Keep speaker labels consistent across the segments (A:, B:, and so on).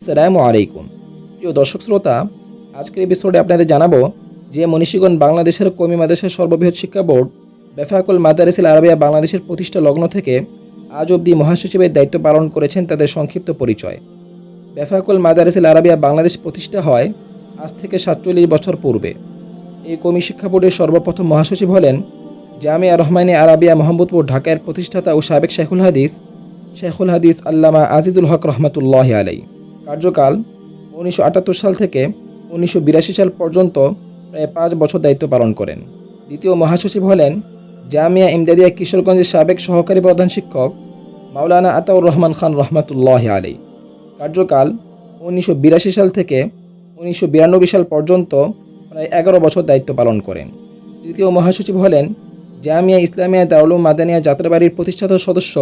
A: আসসালামু আলাইকুম। প্রিয় দর্শক শ্রোতা, আজকের এপিসোডে আপনাদের জানাব যে মনীষীগণ বাংলাদেশের কমি মাদ্রাসার সর্ববৃহৎ শিক্ষা বোর্ড বেফাকুল মাদারিসিল আরবিয়া বাংলাদেশের প্রতিষ্ঠা লগ্ন থেকে আজ অবধি মহাসচিবের দায়িত্ব পালন করেছেন তাদের সংক্ষিপ্ত পরিচয়। বেফাকুল মাদারিসিল আরবিয়া বাংলাদেশ প্রতিষ্ঠা হয় আজ থেকে সাতচল্লিশ বছর পূর্বে। এই কমি শিক্ষা বোর্ডের সর্বপ্রথম মহাসচিব হলেন জামিয়া রহমানী আরাবিয়া মোহাম্মদপুর ঢাকার প্রতিষ্ঠাতা ও সাবেক শেখুল হাদিস শেখুল হাদিস আল্লামা আজিজুল হক রহমতুল্লাহ আলাই কার্যকাল উনিশশো আটাত্তর সাল থেকে উনিশশো বিরাশি সাল পর্যন্ত প্রায় পাঁচ বছর দায়িত্ব পালন করেন। দ্বিতীয় মহাসচিব হলেন জামিয়া ইমদাদিয়া কিশোরগঞ্জের সাবেক সহকারী প্রধান শিক্ষক মাওলানা আতাউর রহমান খান রহমতুল্লাহ আলী কার্যকাল উনিশশো বিরাশি সাল থেকে উনিশশো বিরানব্বই সাল পর্যন্ত প্রায় এগারো বছর দায়িত্ব পালন করেন। তৃতীয় মহাসচিব হলেন জামিয়া ইসলামিয়া দারুল মাদানিয়া যাত্রাবাড়ির প্রতিষ্ঠাতা সদস্য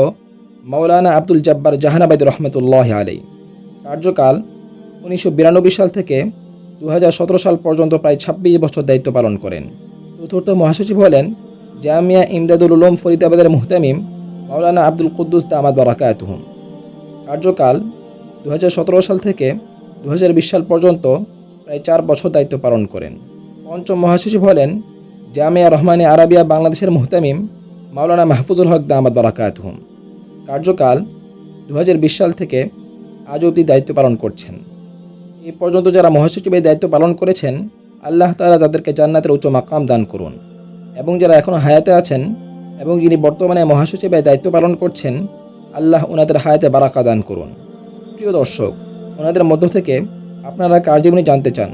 A: মাওলানা আব্দুল জব্বার জাহানাবাদ রহমতুল্লাহ আলী কার্যকাল উনিশশো বিরানব্বই সাল থেকে দু হাজার সতেরো সাল পর্যন্ত প্রায় ছাব্বিশ বছর দায়িত্ব পালন করেন। চতুর্থ মহাসচিব হলেন জামিয়া ইমদাদুল উলুম ফরিদাবাদের মুহতামিম মাওলানা আব্দুল কুদ্দুস দামাদ বারাকাতুহুম কার্যকাল দু হাজার সতেরো সাল থেকে দু হাজার বিশ সাল পর্যন্ত প্রায় চার বছর দায়িত্ব পালন করেন। পঞ্চম মহাসচিব হলেন জামিয়া রহমানে আরাবিয়া বাংলাদেশের মুহতামিম মাওলানা মাহফুজুল হক দামাদ বারাকাতুহুম কার্যকাল দু হাজার বিশ সাল থেকে আজ অবধি দায়িত্ব পালন করছেন। এ পর্যন্ত যারা মহাসচিবের দায়িত্ব পালন করেছেন, আল্লাহ তাআলা তাদেরকে জান্নাতের উচ্চ মাকাম দান করুন। এবং যারা এখনও হায়াতে আছেন এবং যিনি বর্তমানে মহাসচিবের দায়িত্ব পালন করছেন, আল্লাহ ওনাদের হায়াতে বারাকা দান করুন। প্রিয় দর্শক, ওনাদের মধ্য থেকে আপনারা কার জীবনী জানতে চান,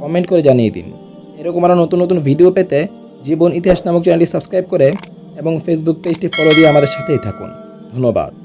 A: কমেন্ট করে জানিয়ে দিন। এরকম আরও নতুন নতুন ভিডিও পেতে জীবন ইতিহাস নামক চ্যানেলটি সাবস্ক্রাইব করে এবং ফেসবুক পেজটি ফলো দিয়ে আমাদের সাথেই থাকুন। ধন্যবাদ।